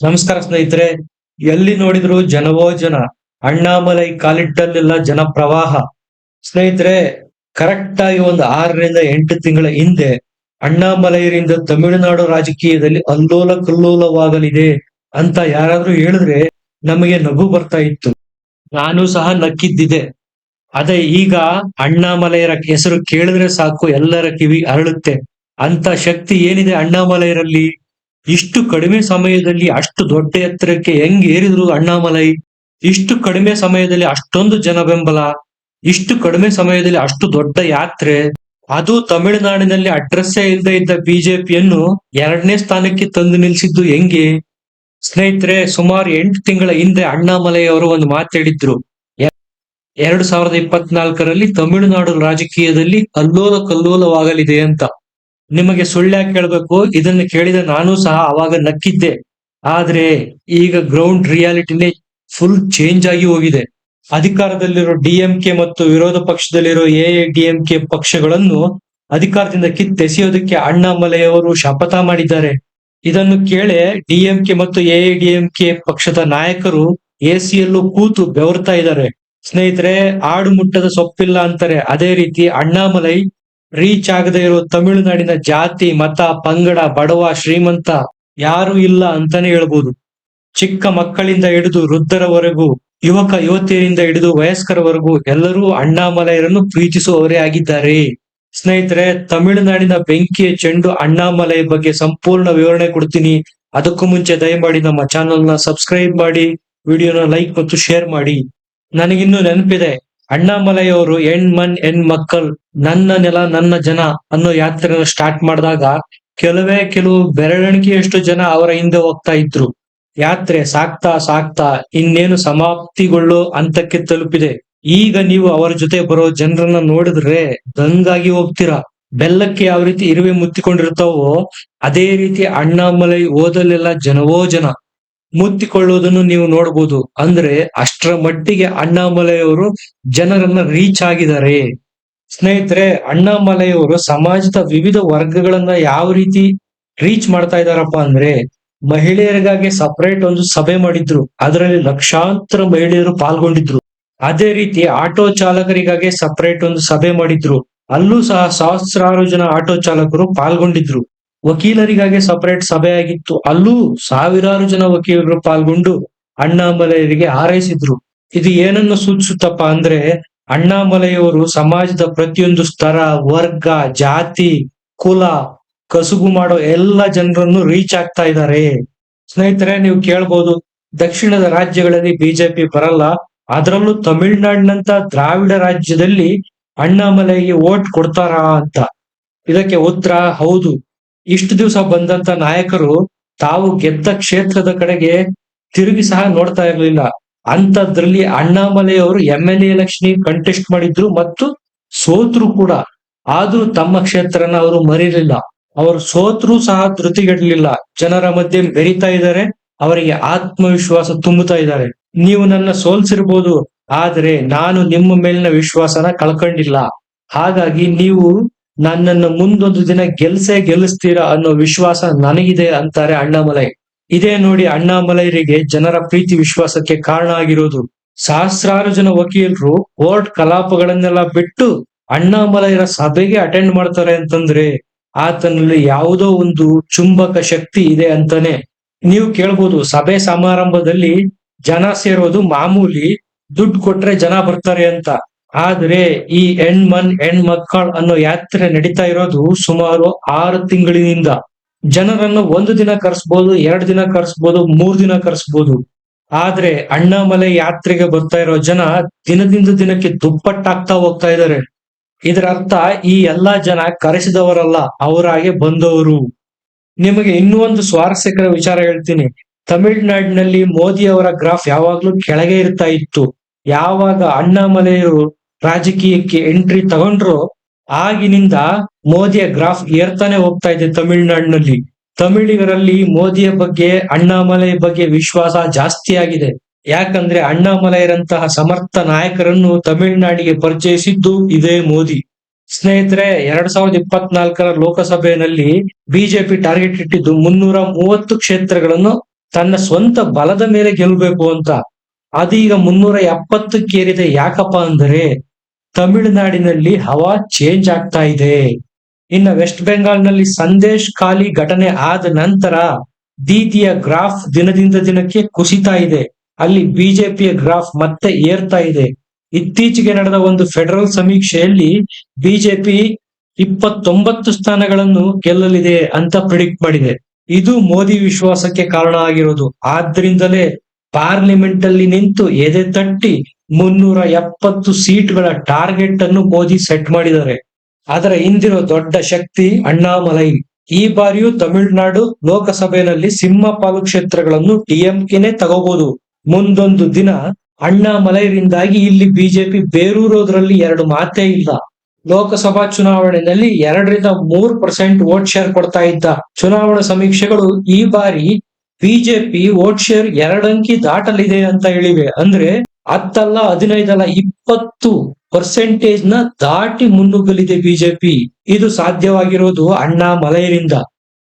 ನಮಸ್ಕಾರ ಸ್ನೇಹಿತರೆ, ಎಲ್ಲಿ ನೋಡಿದ್ರು ಜನವೋ ಜನ, ಅಣ್ಣಾಮಲೈ ಕಾಲಿಟ್ಟಲ್ಲೆಲ್ಲ ಜನ ಪ್ರವಾಹ ಸ್ನೇಹಿತರೆ ಕರೆಕ್ಟ್ ಆಗಿ ಒಂದು ಆರರಿಂದ ಎಂಟು ತಿಂಗಳ ಹಿಂದೆ ಅಣ್ಣಾಮಲೈರಿಂದ ತಮಿಳುನಾಡು ರಾಜಕೀಯದಲ್ಲಿ ಅಲ್ಲೋಲ ಕಲ್ಲೋಲವಾಗಲಿದೆ ಅಂತ ಯಾರಾದ್ರೂ ಹೇಳಿದ್ರೆ ನಮಗೆ ನಗು ಬರ್ತಾ ಇತ್ತು. ನಾನು ಸಹ ನಕ್ಕಿದ್ದಿದೆ. ಅದೇ ಈಗ ಅಣ್ಣಾಮಲೈಯರ ಹೆಸರು ಕೇಳಿದ್ರೆ ಸಾಕು, ಎಲ್ಲರ ಕಿವಿ ಅರಳುತ್ತೆ. ಅಂತ ಶಕ್ತಿ ಏನಿದೆ ಅಣ್ಣಾಮಲೈಯರಲ್ಲಿ? ಇಷ್ಟು ಕಡಿಮೆ ಸಮಯದಲ್ಲಿ ಅಷ್ಟು ದೊಡ್ಡ ಎತ್ತರಕ್ಕೆ ಹೆಂಗ್ ಏರಿದ್ರು ಅಣ್ಣಾಮಲೈ? ಇಷ್ಟು ಕಡಿಮೆ ಸಮಯದಲ್ಲಿ ಅಷ್ಟೊಂದು ಜನ ಬೆಂಬಲ? ಇಷ್ಟು ಕಡಿಮೆ ಸಮಯದಲ್ಲಿ ಅಷ್ಟು ದೊಡ್ಡ ಯಾತ್ರೆ? ಅದು ತಮಿಳುನಾಡಿನಲ್ಲಿ ಅಡ್ರೆಸ್ಸೇ ಇಲ್ಲದೆ ಇದ್ದ ಬಿಜೆಪಿಯನ್ನು ಎರಡನೇ ಸ್ಥಾನಕ್ಕೆ ತಂದು ನಿಲ್ಸಿದ್ದು ಹೆಂಗೆ? ಸ್ನೇಹಿತರೆ, ಸುಮಾರು ಎಂಟು ತಿಂಗಳ ಹಿಂದೆ ಅಣ್ಣಾಮಲೈ ಅವರು ಒಂದು ಮಾತಾಡಿದ್ರು ಎರಡು ಸಾವಿರದ ಇಪ್ಪತ್ನಾಲ್ಕರಲ್ಲಿ ತಮಿಳುನಾಡು ರಾಜಕೀಯದಲ್ಲಿ ಅಲ್ಲೋಲ ಕಲ್ಲೋಲವಾಗಲಿದೆ ಅಂತ. ನಿಮಗೆ ಸುಳ್ಳ್ಯಾಕೆ ಕೇಳ್ಬೇಕು, ಇದನ್ನು ಕೇಳಿದ ನಾನು ಸಹ ಅವಾಗ ನಕ್ಕಿದ್ದೆ. ಆದ್ರೆ ಈಗ ಗ್ರೌಂಡ್ ರಿಯಾಲಿಟಿನೇ ಫುಲ್ ಚೇಂಜ್ ಆಗಿ ಹೋಗಿದೆ. ಅಧಿಕಾರದಲ್ಲಿರೋ ಡಿಎಂಕೆ ಮತ್ತು ವಿರೋಧ ಪಕ್ಷದಲ್ಲಿರೋ ಎ ಡಿಎಂಕೆ ಪಕ್ಷಗಳನ್ನು ಅಧಿಕಾರದಿಂದ ಕಿತ್ತೆಸೆಯೋದಕ್ಕೆ ಅಣ್ಣಾಮಲೆಯವರು ಶಪಥ ಮಾಡಿದ್ದಾರೆ. ಇದನ್ನು ಕೇಳೆ ಡಿಎಂಕೆ ಮತ್ತು ಎ ಡಿಎಂಕೆ ಪಕ್ಷದ ನಾಯಕರು ಎಸಿಯಲ್ಲೂ ಕೂತು ಬೆವರ್ತಾ ಇದ್ದಾರೆ. ಸ್ನೇಹಿತರೆ ಆಡು ಮುಟ್ಟದ ಸೊಪ್ಪಿಲ್ಲ ಅಂತಾರೆ. ಅದೇ ರೀತಿ ಅಣ್ಣಾಮಲೈ ರೀಚ್ ಆಗದೆ ಇರೋ ತಮಿಳುನಾಡಿನ ಜಾತಿ, ಮತ, ಪಂಗಡ, ಬಡವ, ಶ್ರೀಮಂತ ಯಾರು ಇಲ್ಲ ಅಂತಾನೆ ಹೇಳ್ಬೋದು. ಚಿಕ್ಕ ಮಕ್ಕಳಿಂದ ಹಿಡಿದು ವೃದ್ಧರವರೆಗೂ, ಯುವಕ, ಯುವತಿಯರಿಂದ ಹಿಡಿದು ವಯಸ್ಕರವರೆಗೂ ಎಲ್ಲರೂ ಅಣ್ಣಾಮಲೈರನ್ನು ಪ್ರೀತಿಸುವವರೇ ಆಗಿದ್ದಾರೆ. ಸ್ನೇಹಿತರೆ, ತಮಿಳುನಾಡಿನ ಬೆಂಕಿಯ ಚೆಂಡು ಅಣ್ಣಾಮಲೈ ಬಗ್ಗೆ ಸಂಪೂರ್ಣ ವಿವರಣೆ ಕೊಡ್ತೀನಿ. ಅದಕ್ಕೂ ಮುಂಚೆ ದಯಮಾಡಿ ನಮ್ಮ ಚಾನೆಲ್ನ ಸಬ್ಸ್ಕ್ರೈಬ್ ಮಾಡಿ, ವಿಡಿಯೋನ ಲೈಕ್ ಮತ್ತು ಶೇರ್ ಮಾಡಿ. ನನಗಿನ್ನೂ ನೆನಪಿದೆ. ಅಣ್ಣಾಮಲೈ ಹೆಣ್ಮನ್ ಹೆಣ್ ಮಕ್ಕಳು ನನ್ನ ನೆಲ, ನನ್ನ ಜನ ಅನ್ನೋ ಯಾತ್ರೆನ ಸ್ಟಾರ್ಟ್ ಮಾಡಿದಾಗ ಕೆಲವೇ ಕೆಲವು ಬೆರಳಿಕೆಯಷ್ಟು ಜನ ಅವರ ಹಿಂದೆ ಹೋಗ್ತಾ ಇದ್ರು. ಯಾತ್ರೆ ಸಾಕ್ತಾ ಸಾಕ್ತಾ ಇನ್ನೇನು ಸಮಾಪ್ತಿಗೊಳ್ಳೋ ಹಂತಕ್ಕೆ ತಲುಪಿದೆ. ಈಗ ನೀವು ಅವರ ಜೊತೆ ಬರೋ ಜನರನ್ನ ನೋಡಿದ್ರೆ ದಂಗಾಗಿ ಹೋಗ್ತೀರಾ? ಬೆಲ್ಲಕ್ಕೆ ಯಾವ ರೀತಿ ಇರುವೆ ಮುತ್ತಿಕೊಂಡಿರ್ತಾವೋ, ಅದೇ ರೀತಿ ಅಣ್ಣಾಮಲೈ ಓದಲೆಲ್ಲ ಜನವೋ ಜನ. ಮುತ್ತಿಕೊಳ್ಳುವುದನ್ನು ನೀವು ನೋಡ್ಬೋದು. ಅಂದ್ರೆ ಅಷ್ಟರ ಮಟ್ಟಿಗೆ ಅಣ್ಣಾಮಲೆಯವರು ಜನರನ್ನ ರೀಚ್ ಆಗಿದ್ದಾರೆ. ಸ್ನೇಹಿತರೆ, ಅಣ್ಣಾಮಲೆಯವರು ಸಮಾಜದ ವಿವಿಧ ವರ್ಗಗಳನ್ನ ಯಾವ ರೀತಿ ರೀಚ್ ಮಾಡ್ತಾ ಇದಾರಪ್ಪ ಅಂದ್ರೆ ಮಹಿಳೆಯರಿಗಾಗಿ ಸಪರೇಟ್ ಒಂದು ಸಭೆ ಮಾಡಿದ್ರು. ಅದರಲ್ಲಿ ಲಕ್ಷಾಂತರ ಮಹಿಳೆಯರು ಪಾಲ್ಗೊಂಡಿದ್ರು. ಅದೇ ರೀತಿ ಆಟೋ ಚಾಲಕರಿಗಾಗಿ ಸಪರೇಟ್ ಒಂದು ಸಭೆ ಮಾಡಿದ್ರು. ಅಲ್ಲೂ ಸಹ ಸಹಸ್ರಾರು ಜನ ಆಟೋ ಚಾಲಕರು ಪಾಲ್ಗೊಂಡಿದ್ರು. ವಕೀಲರಿಗಾಗಿ ಸಪರೇಟ್ ಸಭೆ ಆಗಿತ್ತು ಅಲ್ಲೂ ಸಾವಿರಾರು ಜನ ವಕೀಲರು ಪಾಲ್ಗೊಂಡು ಅಣ್ಣಾಮಲೆಯರಿಗೆ ಹಾರೈಸಿದ್ರು. ಇದು ಏನನ್ನು ಸೂಚಿಸುತ್ತಪ್ಪ ಅಂದ್ರೆ ಅಣ್ಣಾಮಲೆಯವರು ಸಮಾಜದ ಪ್ರತಿಯೊಂದು ಸ್ತರ ವರ್ಗ, ಜಾತಿ, ಕುಲ, ಕಸುಬು ಮಾಡೋ ಎಲ್ಲ ಜನರನ್ನು ರೀಚ್ ಆಗ್ತಾ ಇದ್ದಾರೆ. ಸ್ನೇಹಿತರೆ, ನೀವು ಕೇಳ್ಬೋದು, ದಕ್ಷಿಣದ ರಾಜ್ಯಗಳಲ್ಲಿ ಬಿಜೆಪಿ ಬರಲ್ಲ. ಅದರಲ್ಲೂ ತಮಿಳುನಾಡಿನಂತ ದ್ರಾವಿಡ ರಾಜ್ಯದಲ್ಲಿ ಅಣ್ಣಾಮಲೈಗೆ ವೋಟ್ ಕೊಡ್ತಾರಾ ಅಂತ. ಇದಕ್ಕೆ ಉತ್ತರ, ಹೌದು. ಇಷ್ಟು ದಿವಸ ಬಂದಂತ ನಾಯಕರು ತಾವು ಗೆದ್ದ ಕ್ಷೇತ್ರದ ಕಡೆಗೆ ತಿರುಗಿ ಸಹ ನೋಡ್ತಾ ಇರಲಿಲ್ಲ. ಅಂತದ್ರಲ್ಲಿ ಅಣ್ಣಾಮಲೈ ಅವರು ಎಂ ಎಲ್ ಎಲೆಕ್ಷನ್ ಕಂಟೆಸ್ಟ್ ಮಾಡಿದ್ರು ಮತ್ತು ಸೋತ್ರು ಕೂಡ. ಆದ್ರೂ ತಮ್ಮ ಕ್ಷೇತ್ರನ ಅವರು ಮರಿಲಿಲ್ಲ. ಅವರು ಸೋತ್ರು ಸಹ ಧೃತಿಗೆಡಲಿಲ್ಲ. ಜನರ ಮಧ್ಯೆ ಬೆರಿತಾ ಇದ್ದಾರೆ. ಅವರಿಗೆ ಆತ್ಮವಿಶ್ವಾಸ ತುಂಬುತ್ತಾ ಇದ್ದಾರೆ. ನೀವು ನನ್ನ ಸೋಲ್ಸಿರ್ಬೋದು. ಆದ್ರೆ ನಾನು ನಿಮ್ಮ ಮೇಲಿನ ವಿಶ್ವಾಸನ ಕಳ್ಕೊಂಡಿಲ್ಲ. ಹಾಗಾಗಿ ನೀವು ನನ್ನನ್ನು ಮುಂದೊಂದು ದಿನ ಗೆಲ್ಸೇ ಗೆಲ್ಲಿಸ್ತೀರಾ ಅನ್ನೋ ವಿಶ್ವಾಸ ನನಗಿದೆ ಅಂತಾರೆ ಅಣ್ಣಾಮಲೈ. ಇದೇ ನೋಡಿ ಅಣ್ಣಾಮಲೈರಿಗೆ ಜನರ ಪ್ರೀತಿ ವಿಶ್ವಾಸಕ್ಕೆ ಕಾರಣ ಆಗಿರೋದು. ಸಹಸ್ರಾರು ಜನ ವಕೀಲರು ಕೋರ್ಟ್ ಕಲಾಪಗಳನ್ನೆಲ್ಲ ಬಿಟ್ಟು ಅಣ್ಣಾಮಲೈರ ಸಭೆಗೆ ಅಟೆಂಡ್ ಮಾಡ್ತಾರೆ ಅಂತಂದ್ರೆ ಆತನಲ್ಲಿ ಯಾವುದೋ ಒಂದು ಚುಂಬಕ ಶಕ್ತಿ ಇದೆ ಅಂತಾನೆ. ನೀವು ಕೇಳ್ಬೋದು, ಸಭೆ ಸಮಾರಂಭದಲ್ಲಿ ಜನ ಸೇರೋದು ಮಾಮೂಲಿ ದುಡ್ಡು ಕೊಟ್ರೆ ಜನ ಬರ್ತಾರೆ ಅಂತ. ಆದ್ರೆ ಈ ಹೆಣ್ಮನ್, ಹೆಣ್ಮಕ್ಕಳ್ ಅನ್ನೋ ಯಾತ್ರೆ ನಡೀತಾ ಇರೋದು ಸುಮಾರು ಆರು ತಿಂಗಳಿನಿಂದ. ಜನರನ್ನು ಒಂದು ದಿನ ಕರೆಸ್ಬೋದು, ಎರಡು ದಿನ ಕರೆಸ್ಬೋದು, ಮೂರ್ ದಿನ ಕರೆಸ್ಬೋದು. ಆದ್ರೆ ಅಣ್ಣಾಮಲೆ ಯಾತ್ರೆಗೆ ಬರ್ತಾ ಇರೋ ಜನ ದಿನದಿಂದ ದಿನಕ್ಕೆ ದುಪ್ಪಟ್ಟಾಗ್ತಾ ಹೋಗ್ತಾ ಇದ್ದಾರೆ ಇದರ. ಅರ್ಥ ಈ ಎಲ್ಲಾ ಜನ ಕರೆಸಿದವರಲ್ಲ, ಅವರಾಗೆ ಬಂದವರು. ನಿಮಗೆ ಇನ್ನೂ ಒಂದು ಸ್ವಾರಸ್ಯಕರ ವಿಚಾರ ಹೇಳ್ತೀನಿ. ತಮಿಳುನಾಡಿನಲ್ಲಿ ಮೋದಿ ಅವರ ಗ್ರಾಫ್ ಯಾವಾಗ್ಲೂ ಕೆಳಗೆ ಇರ್ತಾ ಇತ್ತು. ಯಾವಾಗ ಅಣ್ಣಾಮಲೆಯರು ರಾಜಕೀಯಕ್ಕೆ ಎಂಟ್ರಿ ತಗೊಂಡ್ರು, ಆಗಿನಿಂದ ಮೋದಿಯ ಗ್ರಾಫ್ ಏರ್ತಾನೆ ಹೋಗ್ತಾ ಇದೆ ತಮಿಳುನಾಡಿನಲ್ಲಿ. ತಮಿಳಿಗರಲ್ಲಿ ಮೋದಿಯ ಬಗ್ಗೆ, ಅಣ್ಣಾಮಲೈ ಬಗ್ಗೆ ವಿಶ್ವಾಸ ಜಾಸ್ತಿ ಆಗಿದೆ. ಯಾಕಂದ್ರೆ ಅಣ್ಣಾಮಲೈರಂತಹ ಸಮರ್ಥ ನಾಯಕರನ್ನು ತಮಿಳುನಾಡಿಗೆ ಪರಿಚಯಿಸಿದ್ದು ಇದೇ ಮೋದಿ. ಸ್ನೇಹಿತರೆ, ಎರಡ್ ಸಾವಿರದ ಇಪ್ಪತ್ನಾಲ್ಕರ ಲೋಕಸಭೆಯಲ್ಲಿ ಬಿಜೆಪಿ ಟಾರ್ಗೆಟ್ ಇಟ್ಟಿದ್ದು ಮುನ್ನೂರ ಮೂವತ್ತು ಕ್ಷೇತ್ರಗಳನ್ನು ತನ್ನ ಸ್ವಂತ ಬಲದ ಮೇಲೆ ಗೆಲ್ಲಬೇಕು ಅಂತ. ಅದೀಗ ಮುನ್ನೂರ ಎಪ್ಪತ್ತಕ್ಕೇರಿದೆ ಯಾಕಪ್ಪ ಅಂದರೆ ತಮಿಳುನಾಡಿನಲ್ಲಿ ಹವಾ ಚೇಂಜ್ ಆಗ್ತಾ ಇದೆ. ಇನ್ನ ವೆಸ್ಟ್ ಬೆಂಗಾಲ್ನಲ್ಲಿ ಸಂದೇಶ್ ಖಾಲಿ ಘಟನೆ ಆದ ನಂತರ ದೀದಿಯ ಗ್ರಾಫ್ ದಿನದಿಂದ ದಿನಕ್ಕೆ ಕುಸಿತಾ ಇದೆ. ಅಲ್ಲಿ ಬಿಜೆಪಿಯ ಗ್ರಾಫ್ ಮತ್ತೆ ಏರ್ತಾ ಇದೆ. ಇತ್ತೀಚೆಗೆ ನಡೆದ ಒಂದು ಫೆಡರಲ್ ಸಮೀಕ್ಷೆಯಲ್ಲಿ ಬಿಜೆಪಿ ಇಪ್ಪತ್ತೊಂಬತ್ತು ಸ್ಥಾನಗಳನ್ನು ಗೆಲ್ಲಲಿದೆ ಅಂತ ಪ್ರಿಡಿಕ್ಟ್ ಮಾಡಿದೆ. ಇದು ಮೋದಿ ವಿಶ್ವಾಸಕ್ಕೆ ಕಾರಣ ಆಗಿರೋದು. ಆದ್ರಿಂದಲೇ ಪಾರ್ಲಿಮೆಂಟ್ ಅಲ್ಲಿ ನಿಂತು ಎದೆ ತಟ್ಟಿ ಮುನ್ನೂರ ಎಪ್ಪತ್ತು ಸೀಟ್ಗಳ ಟಾರ್ಗೆಟ್ ಅನ್ನು ಮೋದಿ ಸೆಟ್ ಮಾಡಿದ್ದಾರೆ. ಅದರ ಹಿಂದಿರೋ ದೊಡ್ಡ ಶಕ್ತಿ ಅಣ್ಣಾಮಲೈ. ಈ ಬಾರಿಯೂ ತಮಿಳುನಾಡು ಲೋಕಸಭೆಯಲ್ಲಿ ಸಿಂಹ ಪಾಲು ಕ್ಷೇತ್ರಗಳನ್ನು ಡಿಎಂಕೆನೆ ತಗೋಬಹುದು ಮುಂದೊಂದು ದಿನ ಅಣ್ಣಾಮಲೈರಿಂದಾಗಿ ಇಲ್ಲಿ ಬಿಜೆಪಿ ಬೇರೂರೋದ್ರಲ್ಲಿ ಎರಡು ಮಾತೇ ಇಲ್ಲ. ಲೋಕಸಭಾ ಚುನಾವಣೆಯಲ್ಲಿ ಎರಡರಿಂದ ಮೂರು ಪರ್ಸೆಂಟ್ ವೋಟ್ ಶೇರ್ ಕೊಡ್ತಾ ಇದ್ದ. ಚುನಾವಣಾ ಸಮೀಕ್ಷೆಗಳು ಈ ಬಾರಿ ಬಿಜೆಪಿ ವೋಟ್ ಶೇರ್ ಎರಡಂಕಿ ದಾಟಲಿದೆ ಅಂತ ಹೇಳಿವೆ. ಅಂದ್ರೆ ಹತ್ತಲ್ಲ ಹದಿನೈದಲ್ಲ ಇಪ್ಪತ್ತು ಪರ್ಸೆಂಟೇಜ್ನ ದಾಟಿ ಮುನ್ನುಗ್ಗಲಿದೆ ಬಿಜೆಪಿ ಇದು ಸಾಧ್ಯವಾಗಿರೋದು ಅಣ್ಣಾಮಲೈರಿಂದ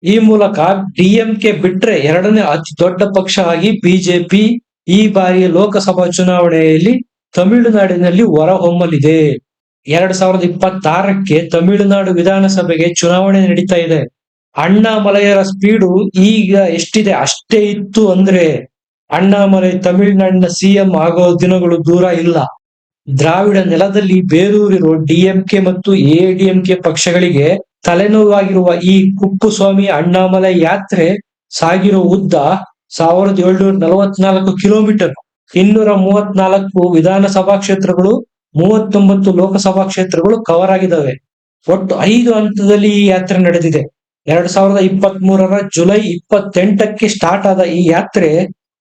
ಈ ಮೂಲಕ ಡಿಎಂಕೆ ಬಿಟ್ರೆ ಎರಡನೇ ಅತಿ ದೊಡ್ಡ ಪಕ್ಷ ಆಗಿ ಬಿಜೆಪಿ ಈ ಬಾರಿಯ ಲೋಕಸಭಾ ಚುನಾವಣೆಯಲ್ಲಿ ತಮಿಳುನಾಡಿನಲ್ಲಿ ಹೊರಹೊಮ್ಮಲಿದೆ. ಎರಡ್ ಸಾವಿರದ ಇಪ್ಪತ್ತಾರಕ್ಕೆ ತಮಿಳುನಾಡು ವಿಧಾನಸಭೆಗೆ ಚುನಾವಣೆ ನಡೀತಾ ಇದೆ. ಅಣ್ಣಾಮಲೈಯರ ಸ್ಪೀಡು ಈಗ ಎಷ್ಟಿದೆ? ಅಷ್ಟೇ ಇತ್ತು ಅಂದ್ರೆ ಅಣ್ಣಾಮಲೈ ತಮಿಳುನಾಡಿನ ಸಿಎಂ ಆಗೋ ದಿನಗಳು ದೂರ ಇಲ್ಲ. ದ್ರಾವಿಡ ನೆಲದಲ್ಲಿ ಬೇರೂರಿರೋ ಡಿಎಂಕೆ ಮತ್ತು ಎಡಿಎಂಕೆ ಪಕ್ಷಗಳಿಗೆ ತಲೆನೋವಾಗಿರುವ ಈ ಕುಪ್ಪುಸ್ವಾಮಿ ಅಣ್ಣಾಮಲೈ ಯಾತ್ರೆ ಸಾಗಿರೋ ಉದ್ದ ಸಾವಿರದ ಏಳ್ನೂರ ನಲವತ್ನಾಲ್ಕು ಕಿಲೋಮೀಟರ್. ಇನ್ನೂರ ಮೂವತ್ನಾಲ್ಕು ವಿಧಾನಸಭಾ ಕ್ಷೇತ್ರಗಳು, ಮೂವತ್ತೊಂಬತ್ತು ಲೋಕಸಭಾ ಕ್ಷೇತ್ರಗಳು ಕವರ್ ಆಗಿದ್ದಾವೆ. ಒಟ್ಟು ಐದು ಹಂತದಲ್ಲಿ ಈ ಯಾತ್ರೆ ನಡೆದಿದೆ. ಎರಡ್ ಸಾವಿರದ ಇಪ್ಪತ್ತ್ ಮೂರರ ಜುಲೈ ಇಪ್ಪತ್ತೆಂಟಕ್ಕೆ ಸ್ಟಾರ್ಟ್ ಆದ ಈ ಯಾತ್ರೆ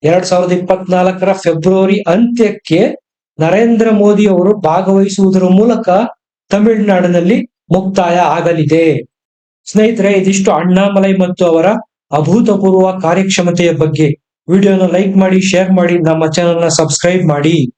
ಎರಡ್ ಸಾವಿರದ ಇಪ್ಪತ್ನಾಲ್ಕರ ಫೆಬ್ರವರಿ ಅಂತ್ಯಕ್ಕೆ ನರೇಂದ್ರ ಮೋದಿ ಅವರು ಭಾಗವಹಿಸುವುದರ ಮೂಲಕ ತಮಿಳುನಾಡಿನಲ್ಲಿ ಮುಕ್ತಾಯ ಆಗಲಿದೆ. ಸ್ನೇಹಿತರೆ, ಇದಿಷ್ಟು ಅಣ್ಣಾಮಲೈ ಮತ್ತು ಅವರ ಅಭೂತಪೂರ್ವ ಕಾರ್ಯಕ್ಷಮತೆಯ ಬಗ್ಗೆ. ವಿಡಿಯೋನ ಲೈಕ್ ಮಾಡಿ, ಶೇರ್ ಮಾಡಿ, ನಮ್ಮ ಚಾನೆಲ್ನ ಸಬ್ಸ್ಕ್ರೈಬ್ ಮಾಡಿ.